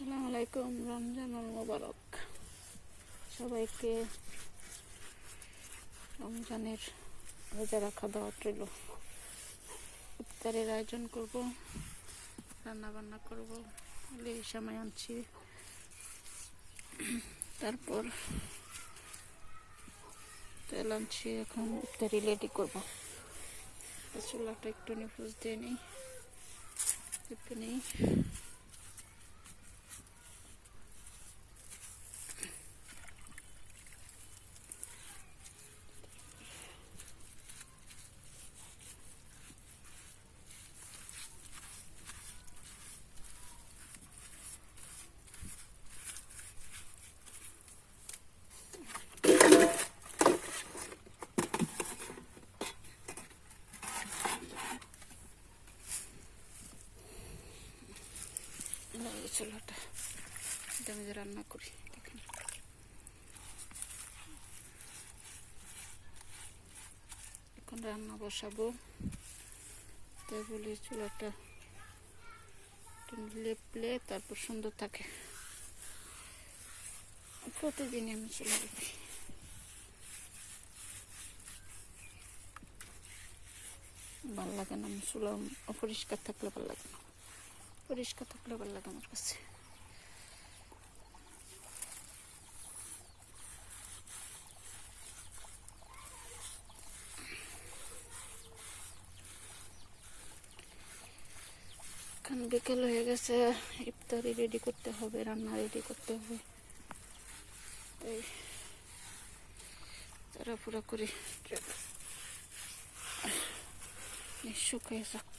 আসসালামু আলাইকুম, রমজান মোবারক। সবাইকে রমজানের রোজা রাখা দাওয়াত রইল। ইফতারের আয়োজন করব রান্না বান্না করব এই সময় আনছি। তারপর তেল আনছি, এখন ইফতারি রেডি করব। চুলাটা একটু নিখোঁজ দিয়ে নিই চেপে নিই এই চুলাটা। এটা আমি রান্না করি, দেখেন। এখন রান্না বসাবো। তাই বলি চুলাটা লেপলে তারপর সুন্দর থাকে। প্রতিদিনই আমি চুলা লেপি। ভালো লাগে না, আমি চুলা অপরিষ্কার থাকলে ভালো লাগে না। পরিষ্কার থাকলে ভালো লাগে আমার কাছে। এখন বিকেল হয়ে গেছে, ইফতারি রেডি করতে হবে, রান্না রেডি করতে হবে। তাই তাড়াহুড়া করে শুকিয়ে যাক।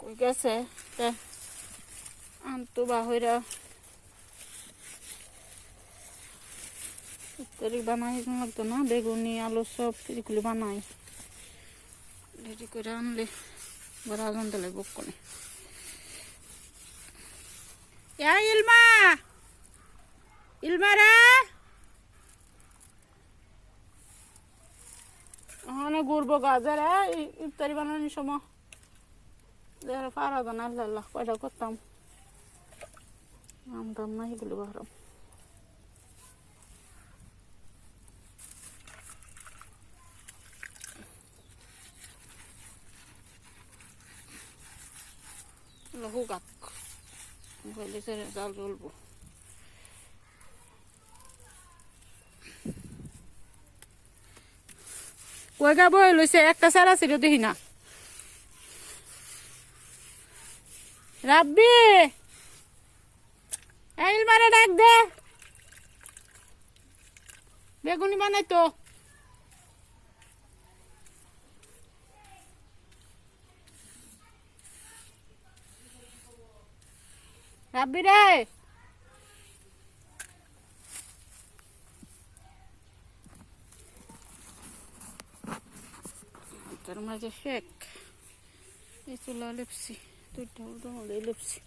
কই গেছে? আনতো বাহিরা। ইত্যাদি বানাই লাগতো না, বেগুনি, আলু সব এগুলি বানাই। রেডি করে আনলে বড় আগুন দিলে বুক ইলমা! ইলমা রে! ওখানে ঘুরবো গাজারে ইফতারি বানানোর সময়। দেখার পারা না আল্লাহ আল্লাহ কয়টা করতাম আমদাম না এগুলো বাহারাম হুগাক হইলে জাল জ্বলবো কই গা বই লইছে একটা সারা ছিল দেখি না রাব্বি! এই মারে ডাক দে। বেগুনি বানাই তো। রাব্বি রে। তোর মাঝে ফেক এই চুলা লেপসি দুইটা উদম হলে লেপসি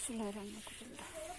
চুলায় রান্না করে